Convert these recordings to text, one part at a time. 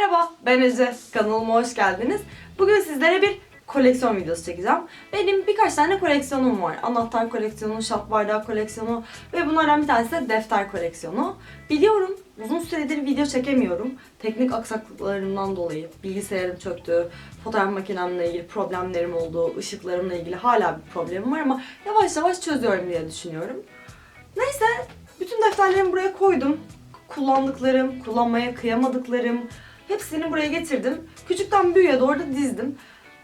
Merhaba, ben Ece. Kanalıma hoş geldiniz. Bugün sizlere bir koleksiyon videosu çekeceğim. Benim birkaç tane koleksiyonum var. Anahtar koleksiyonu, şap bardağı koleksiyonu ve bunlardan bir tanesi de defter koleksiyonu. Biliyorum uzun süredir video çekemiyorum. Teknik aksaklıklarımdan dolayı bilgisayarım çöktü, fotoğraf makinemle ilgili problemlerim oldu, ışıklarımla ilgili hala bir problemim var ama yavaş yavaş çözüyorum diye düşünüyorum. Neyse, bütün defterlerimi buraya koydum. Kullandıklarım, kullanmaya kıyamadıklarım hepsini buraya getirdim. Küçükten büyüğe doğru da dizdim.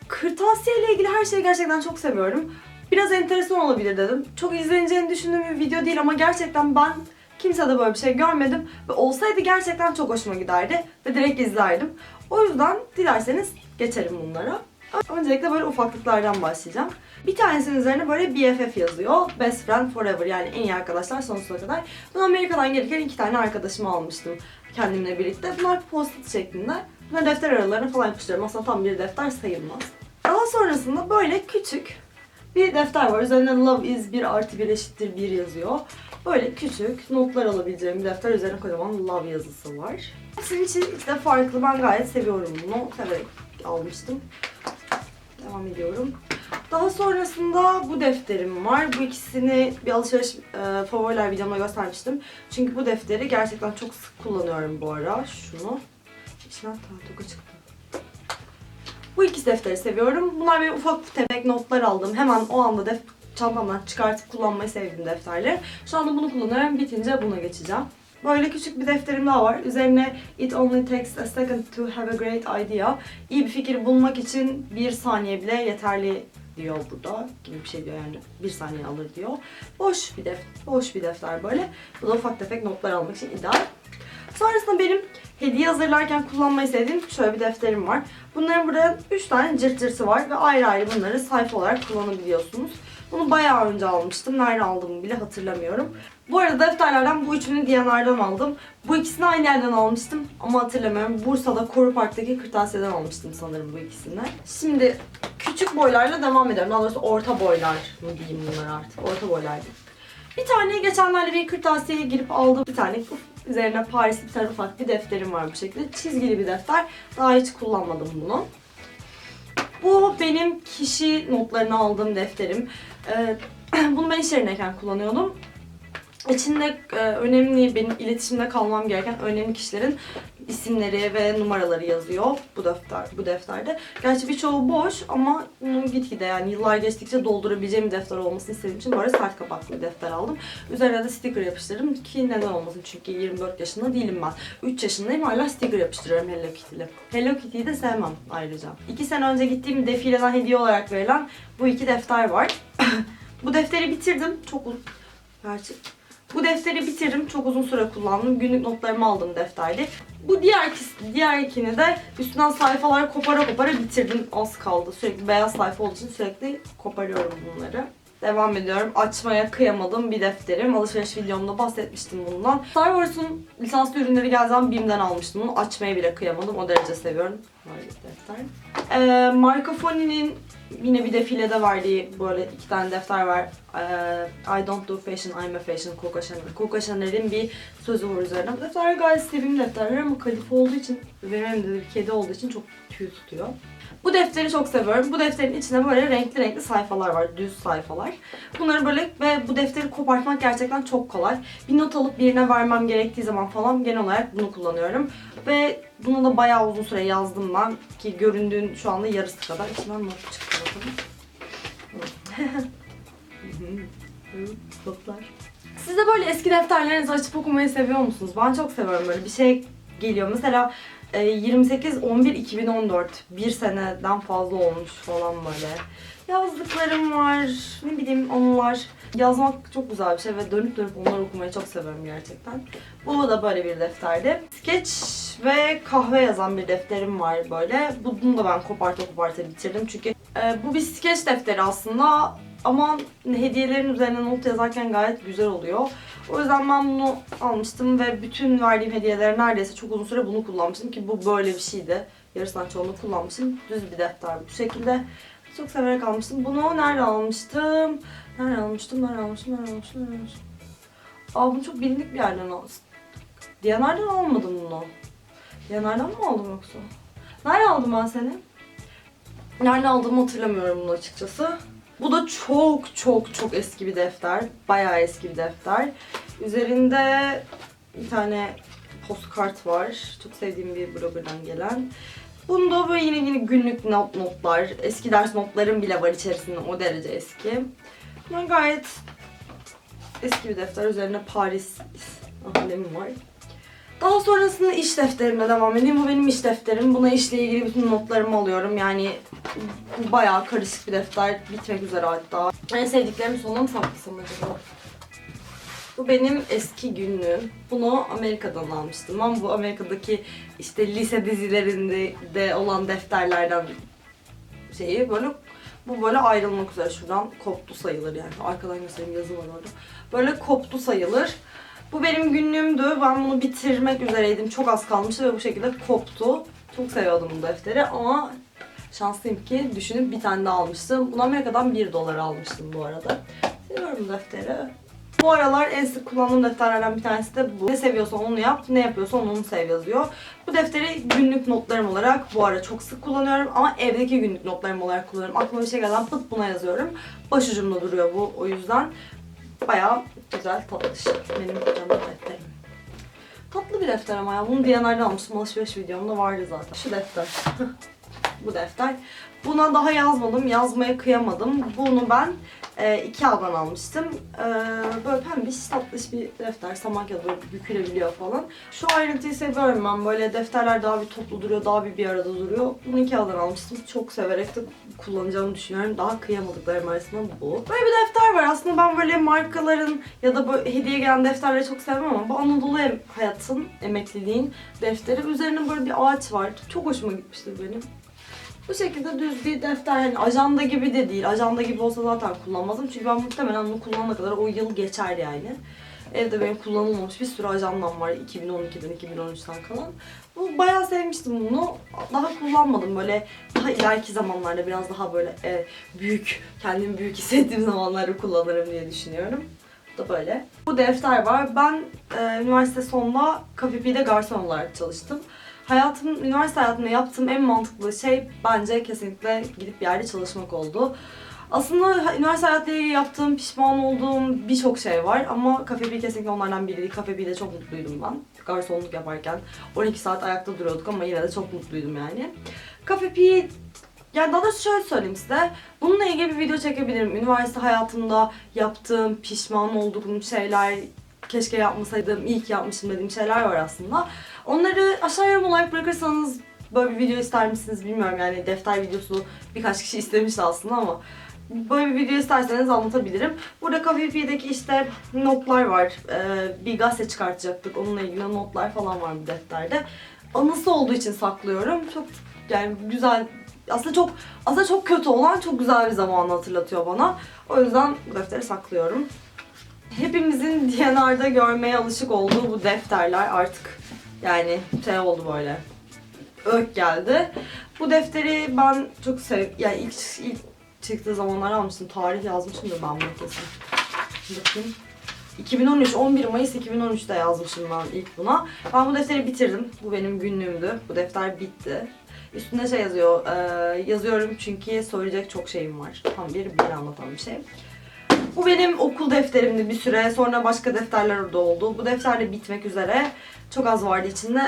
Kırtasiye ile ilgili her şeyi gerçekten çok seviyorum. Biraz enteresan olabilir dedim. Çok izleneceğini düşündüğüm bir video değil ama gerçekten ben kimsede böyle bir şey görmedim. Ve olsaydı gerçekten çok hoşuma giderdi ve direkt izlerdim. O yüzden dilerseniz geçelim bunlara. Öncelikle böyle ufaklıklardan başlayacağım. Bir tanesinin üzerine böyle BFF yazıyor. Best Friend Forever yani en iyi arkadaşlar sonsuza kadar. Ben Amerika'dan gelirken iki tane arkadaşımı almıştım kendimle birlikte. Bunlar post şeklinde. Bunları defter aralarına falan yapıştırıyorum. Aslında tam bir defter sayılmaz. Daha sonrasında böyle küçük bir defter var. Üzerinde love is 1 artı 1 eşittir 1 yazıyor. Böyle küçük notlar alabileceğim bir defter. Üzerine kocaman love yazısı var. Hepsinin için işte farklı. Ben gayet seviyorum bunu. Severek almıştım. Devam ediyorum. Daha sonrasında bu defterim var. Bu ikisini bir alışveriş e, favoriler videomda göstermiştim. Çünkü bu defteri gerçekten çok sık kullanıyorum bu ara. Şunu. İçinden tahtoka çıktı. Bu iki defteri seviyorum. Bunlar böyle ufak tefek notlar aldım. Hemen o anda def çantamdan çıkartıp kullanmayı sevdiğim defterler. Şu anda bunu kullanıyorum. Bitince buna geçeceğim. Böyle küçük bir defterim daha var. Üzerine It only takes a second to have a great idea. İyi bir fikir bulmak için bir saniye bile yeterli diyor burada gibi bir şey diyor yani bir saniye alır diyor. Boş bir def boş bir defter böyle. Bu da ufak tefek notlar almak için ideal. Sonrasında benim hediye hazırlarken kullanmayı sevdiğim şöyle bir defterim var. Bunların burada 3 tane cırt cırtı var ve ayrı ayrı bunları sayfa olarak kullanabiliyorsunuz. Bunu bayağı önce almıştım. Nerede aldığımı bile hatırlamıyorum. Bu arada defterlerden bu üçünü Diyanar'dan aldım. Bu ikisini aynı yerden almıştım ama hatırlamıyorum. Bursa'da Koru Park'taki kırtasiyeden almıştım sanırım bu ikisini. Şimdi küçük boylarla devam ediyorum. Daha doğrusu orta boylar mı diyeyim bunlar artık. Orta boylar diyeyim. Bir tane geçenlerde bir kırtasiyeye girip aldığım bir tane üzerine Paris bir tane ufak bir defterim var bu şekilde. Çizgili bir defter. Daha hiç kullanmadım bunu. Bu benim kişi notlarını aldığım defterim. Ee, bunu ben iş yerindeyken kullanıyordum. İçinde e, önemli, benim iletişimde kalmam gereken önemli kişilerin isimleri ve numaraları yazıyor bu defter bu defterde. Gerçi birçoğu boş ama bunu gitgide yani yıllar geçtikçe doldurabileceğim defter olmasını istediğim için böyle sert kapaklı bir defter aldım. Üzerine de sticker yapıştırdım ki neden olmasın çünkü 24 yaşında değilim ben. 3 yaşındayım hala sticker yapıştırıyorum Hello Kitty'li. Hello Kitty'yi de sevmem ayrıca. 2 sene önce gittiğim defileden hediye olarak verilen bu iki defter var. bu defteri bitirdim. Çok uzun. Gerçi bu defteri bitirdim. Çok uzun süre kullandım. Günlük notlarımı aldım defterde. Bu diğer ikisi, diğer ikini de üstünden sayfalar kopara kopara bitirdim. Az kaldı. Sürekli beyaz sayfa olduğu için sürekli koparıyorum bunları. Devam ediyorum. Açmaya kıyamadığım bir defterim. Alışveriş videomda bahsetmiştim bundan. Star Wars'un lisanslı ürünleri geldiği zaman BİM'den almıştım bunu. Açmaya bile kıyamadım. O derece seviyorum. Böyle defter. Ee, Marco Foni'nin yine bir defilede verdiği böyle iki tane defter var. Ee, I don't do fashion, I'm a fashion Coco Chanel. Coco Chanel'in bir sözü var üzerine. Bu defterler gayet sevimli defterler ama kalife olduğu için benim evimde de bir kedi olduğu için çok tüy tutuyor. Bu defteri çok seviyorum. Bu defterin içinde böyle renkli renkli sayfalar var. Düz sayfalar. Bunları böyle ve bu defteri kopartmak gerçekten çok kolay. Bir not alıp birine vermem gerektiği zaman falan genel olarak bunu kullanıyorum. Ve bunu da bayağı uzun süre yazdım ben. Ki göründüğün şu anda yarısı kadar. İçinden not çıktı bakalım. Notlar. Siz de böyle eski defterlerinizi açıp okumayı seviyor musunuz? Ben çok seviyorum böyle bir şey geliyor. Mesela e, 28-11-2014 bir seneden fazla olmuş falan böyle. Yazdıklarım var, ne bileyim onlar. Yazmak çok güzel bir şey ve dönüp dönüp onları okumayı çok seviyorum gerçekten. Bu da böyle bir defterdi. Sketch ve kahve yazan bir defterim var böyle. Bunu da ben koparta koparta bitirdim çünkü e, bu bir sketch defteri aslında ama hediyelerin üzerine not yazarken gayet güzel oluyor. O yüzden ben bunu almıştım ve bütün verdiğim hediyeler neredeyse çok uzun süre bunu kullanmıştım ki bu böyle bir şeydi. Yarısından çoğunu kullanmışım. Düz bir defter bu şekilde. Çok severek almıştım. Bunu nerede almıştım? Nerede almıştım? Nerede almıştım? Nerede almıştım? Nerede almıştım? Aa bunu çok bilindik bir yerden almıştım. Diyanar'dan almadım bunu. Yanardan mı aldım yoksa? Nerede aldım ben seni? Nerede aldığımı hatırlamıyorum bunu açıkçası. Bu da çok çok çok eski bir defter. Bayağı eski bir defter. Üzerinde bir tane postkart var. Çok sevdiğim bir bloggerdan gelen. Bunda böyle yine yine günlük not, notlar, eski ders notlarım bile var içerisinde o derece eski. Ama gayet eski bir defter. Üzerine Paris alemim var. Daha sonrasında iş defterimle devam edeyim. Bu benim iş defterim. Buna işle ilgili bütün notlarımı alıyorum. Yani bayağı karışık bir defter. Bitmek üzere hatta. En sevdiklerimi sona mı saklasam acaba? Bu benim eski günlüğüm. Bunu Amerika'dan almıştım. Ama bu Amerika'daki işte lise dizilerinde de olan defterlerden şeyi böyle bu böyle ayrılmak üzere şuradan koptu sayılır yani. Arkadan göstereyim yazı var orada. Böyle koptu sayılır. Bu benim günlüğümdü. Ben bunu bitirmek üzereydim. Çok az kalmıştı ve bu şekilde koptu. Çok seviyordum bu defteri ama şanslıyım ki düşünüp bir tane daha almıştım. Bunu Amerika'dan 1 dolar almıştım bu arada. Seviyorum defteri. Bu aralar en sık kullandığım defterlerden bir tanesi de bu. Ne seviyorsan onu yap, ne yapıyorsan onu sev yazıyor. Bu defteri günlük notlarım olarak bu ara çok sık kullanıyorum ama evdeki günlük notlarım olarak kullanıyorum. Aklıma bir şey gelden pıt buna yazıyorum. Başucumda duruyor bu o yüzden. Bayağı güzel tatlış. Benim canım defterim. Tatlı bir defter ama ya. Bunu Diyanar'dan almıştım. Alışveriş videomda vardı zaten. Şu defter. bu defter. Buna daha yazmadım. Yazmaya kıyamadım. Bunu ben e, Ikea'dan almıştım. E, böyle pembiş tatlış bir defter. Samakya böyle bükülebiliyor falan. Şu ayrıntıyı seviyorum ben. Böyle defterler daha bir toplu duruyor. Daha bir bir arada duruyor. Bunu Ikea'dan almıştım. Çok severek de kullanacağımı düşünüyorum. Daha kıyamadıklarım arasında bu. Böyle bir defter. Aslında ben böyle markaların ya da böyle hediye gelen defterleri çok sevmem ama bu Anadolu em- Hayat'ın, emekliliğin defteri. Üzerine böyle bir ağaç var. Çok hoşuma gitmiştir benim. Bu şekilde düz bir defter hani ajanda gibi de değil. Ajanda gibi olsa zaten kullanmazdım. Çünkü ben muhtemelen bunu kullanana kadar o yıl geçer yani. Evde benim kullanılmamış bir sürü ajandam var 2012'den 2013'ten kalan. Bu bayağı sevmiştim bunu. Daha kullanmadım böyle daha ileriki zamanlarda biraz daha böyle e, büyük, kendimi büyük hissettiğim zamanlarda kullanırım diye düşünüyorum. Bu da böyle. Bu defter var. Ben e, üniversite sonunda Cafe P'de garson olarak çalıştım. Hayatım, üniversite hayatımda yaptığım en mantıklı şey bence kesinlikle gidip bir yerde çalışmak oldu. Aslında üniversite hayatıyla yaptığım, pişman olduğum birçok şey var ama Cafe Bee kesinlikle onlardan biriydi. Cafe Bee'de çok mutluydum ben. Garsonluk yaparken 12 saat ayakta duruyorduk ama yine de çok mutluydum yani. Cafe Bee yani daha doğrusu şöyle söyleyeyim size. Bununla ilgili bir video çekebilirim. Üniversite hayatımda yaptığım, pişman olduğum şeyler, keşke yapmasaydım, iyi ki yapmışım dediğim şeyler var aslında. Onları aşağı yorum olarak bırakırsanız böyle bir video ister misiniz bilmiyorum yani defter videosu birkaç kişi istemişti aslında ama böyle bir video isterseniz anlatabilirim. Burada Cafe P'deki işte notlar var. Ee, bir gazete çıkartacaktık. Onunla ilgili notlar falan var bu defterde. Anısı olduğu için saklıyorum. Çok yani güzel aslında çok aslında çok kötü olan çok güzel bir zamanı hatırlatıyor bana. O yüzden bu defteri saklıyorum. Hepimizin DNR'da görmeye alışık olduğu bu defterler artık yani şey oldu böyle. Ök geldi. Bu defteri ben çok sev yani ilk, ilk çıktığı zamanlar almıştım. Tarih yazmışımdır ben bunu kesin. Bakayım. 2013, 11 Mayıs 2013'te yazmışım ben ilk buna. Ben bu defteri bitirdim. Bu benim günlüğümdü. Bu defter bitti. Üstünde şey yazıyor, e, yazıyorum çünkü söyleyecek çok şeyim var. Tam bir bir anlatan bir şey. Bu benim okul defterimdi bir süre. Sonra başka defterler de oldu. Bu defter de bitmek üzere. Çok az vardı içinde.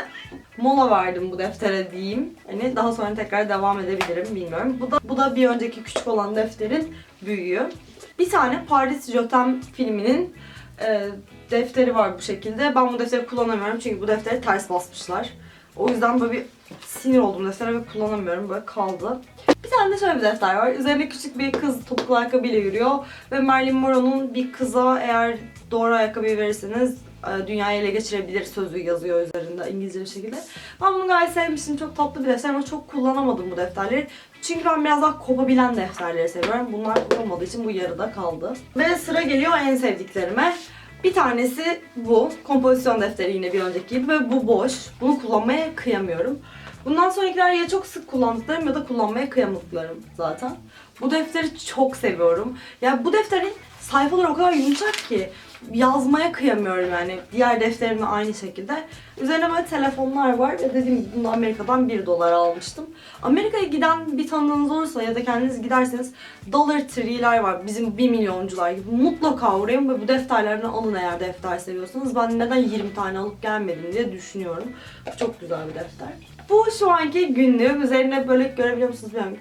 Mola verdim bu deftere diyeyim. Hani daha sonra tekrar devam edebilirim bilmiyorum. Bu da bu da bir önceki küçük olan defterin büyüğü. Bir tane Paris Jotem filminin e, defteri var bu şekilde. Ben bu defteri kullanamıyorum çünkü bu defteri ters basmışlar. O yüzden böyle bir sinir oldum deftere ve kullanamıyorum. Böyle kaldı. Bir tane de şöyle bir defter var. Üzerinde küçük bir kız topuklu ayakkabıyla yürüyor. Ve Marilyn Monroe'nun bir kıza eğer doğru ayakkabıyı verirseniz e, dünyayı ele geçirebilir sözü yazıyor üzerinde İngilizce bir şekilde. Ben bunu gayet sevmiştim. Çok tatlı bir defter ama çok kullanamadım bu defterleri. Çünkü ben biraz daha kopabilen defterleri seviyorum. Bunlar kopamadığı için bu yarıda kaldı. Ve sıra geliyor en sevdiklerime. Bir tanesi bu. Kompozisyon defteri yine bir önceki gibi ve bu boş. Bunu kullanmaya kıyamıyorum. Bundan sonrakiler ya çok sık kullandıklarım ya da kullanmaya kıyamadıklarım zaten. Bu defteri çok seviyorum. Ya bu defterin sayfaları o kadar yumuşak ki yazmaya kıyamıyorum yani. Diğer defterimde aynı şekilde. Üzerine böyle telefonlar var ve dediğim gibi bunu Amerika'dan 1 dolar almıştım. Amerika'ya giden bir tanıdığınız olursa ya da kendiniz giderseniz Dollar Tree'ler var. Bizim 1 milyoncular gibi. Mutlaka uğrayın ve bu defterlerden alın eğer defter seviyorsanız. Ben neden 20 tane alıp gelmedim diye düşünüyorum. Çok güzel bir defter. Bu şu anki günlüğüm. Üzerine böyle görebiliyor musunuz bilmiyorum.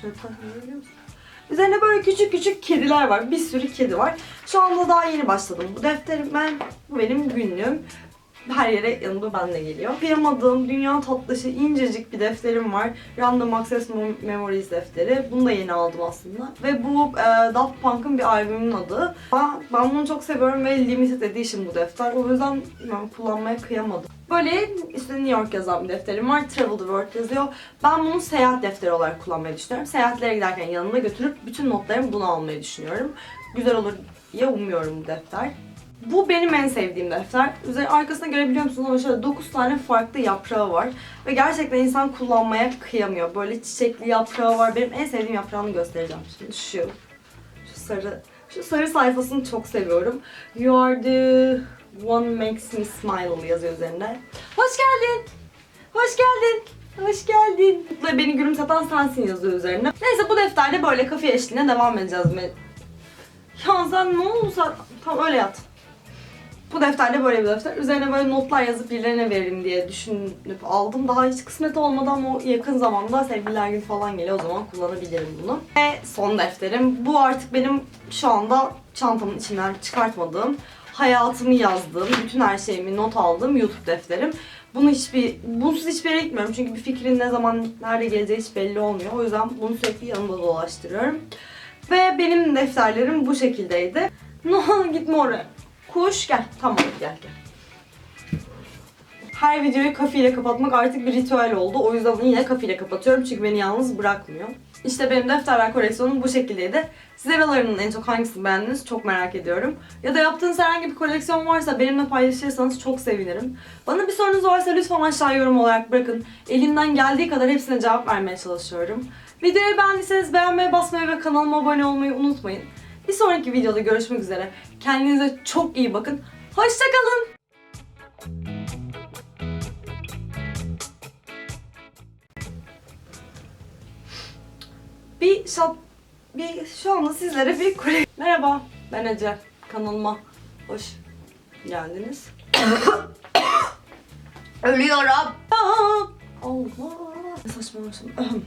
Şöyle takip edebiliyor musunuz? Üzerine böyle küçük küçük kediler var. Bir sürü kedi var. Şu anda daha yeni başladım. Bu defterim ben, bu benim günlüğüm. Her yere yanımda benle geliyor. Kıyamadığım dünya tatlışı incecik bir defterim var. Random Access Mem- Memories defteri. Bunu da yeni aldım aslında. Ve bu e, Daft Punk'ın bir albümünün adı. Ben, ben bunu çok seviyorum ve limited edition bu defter. O yüzden ben kullanmaya kıyamadım. Böyle işte New York yazan bir defterim var. Travel the World yazıyor. Ben bunu seyahat defteri olarak kullanmayı düşünüyorum. Seyahatlere giderken yanımda götürüp bütün notlarımı bunu almayı düşünüyorum. Güzel olur diye umuyorum bu defter. Bu benim en sevdiğim defter. Üzeri arkasında görebiliyor musunuz ama şöyle 9 tane farklı yaprağı var. Ve gerçekten insan kullanmaya kıyamıyor. Böyle çiçekli yaprağı var. Benim en sevdiğim yaprağını göstereceğim şimdi. Şu. Şu sarı. Şu sarı sayfasını çok seviyorum. You are the one makes me smile yazıyor üzerinde. Hoş geldin. Hoş geldin. Hoş geldin. Ve beni gülümseten sensin yazıyor üzerine. Neyse bu defterde böyle kafe eşliğine devam edeceğiz. Ya sen ne oldu sen? Tamam öyle yat. Bu defterde böyle bir defter. Üzerine böyle notlar yazıp birilerine veririm diye düşünüp aldım. Daha hiç kısmet olmadı ama yakın zamanda sevgililer günü falan geliyor. O zaman kullanabilirim bunu. Ve son defterim. Bu artık benim şu anda çantamın içinden çıkartmadığım, hayatımı yazdığım, bütün her şeyimi not aldığım YouTube defterim. Bunu hiçbir, bunsuz hiçbir yere gitmiyorum. Çünkü bir fikrin ne zaman, nerede geleceği hiç belli olmuyor. O yüzden bunu sürekli yanımda dolaştırıyorum. Ve benim defterlerim bu şekildeydi. No gitme oraya. Kuş gel. Tamam gel gel. Her videoyu kafiyle kapatmak artık bir ritüel oldu. O yüzden yine kafiyle kapatıyorum çünkü beni yalnız bırakmıyor. İşte benim defterler koleksiyonum bu şekildeydi. Siz aralarından en çok hangisini beğendiniz çok merak ediyorum. Ya da yaptığınız herhangi bir koleksiyon varsa benimle paylaşırsanız çok sevinirim. Bana bir sorunuz varsa lütfen aşağı yorum olarak bırakın. Elimden geldiği kadar hepsine cevap vermeye çalışıyorum. Videoyu beğendiyseniz beğenmeye basmayı ve kanalıma abone olmayı unutmayın. Bir sonraki videoda görüşmek üzere. Kendinize çok iyi bakın. Hoşçakalın. Bir şap bir şu anda sizlere bir kole... Merhaba, ben Ece. Kanalıma hoş geldiniz. Ölüyorum. Allah. Saçmalamışım.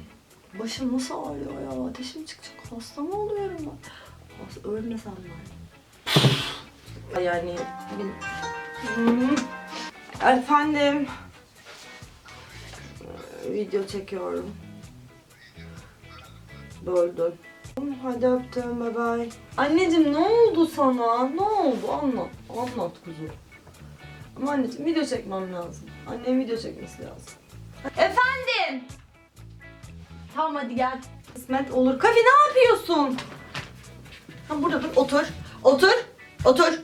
Başım nasıl ağrıyor ya? Ateşim çıkacak. Hasta mı oluyorum ben? Hasta, ölmesem ben. Yani... Hmm. Efendim. Ee, Video çekiyorum. Böldüm. Hadi öptüm bye bye. Anneciğim ne oldu sana? Ne oldu? Anlat. Anlat kuzum. Ama anneciğim video çekmem lazım. Annem video çekmesi lazım. Efendim? Tamam hadi gel. Kısmet olur. Kafi ne yapıyorsun? Ha burada dur. Otur. Otur. Otur.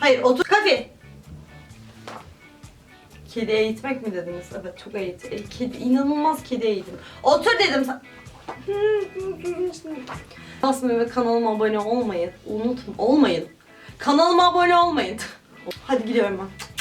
Hayır otur. Kafi. Kedi eğitmek mi dediniz? Evet çok eğit. e, Kedi, inanılmaz kedi eğitim. Otur dedim sen. Basmayı ve kanalıma abone olmayın. Unutma. Olmayın. Kanalıma abone olmayın. Hadi gidiyorum ben.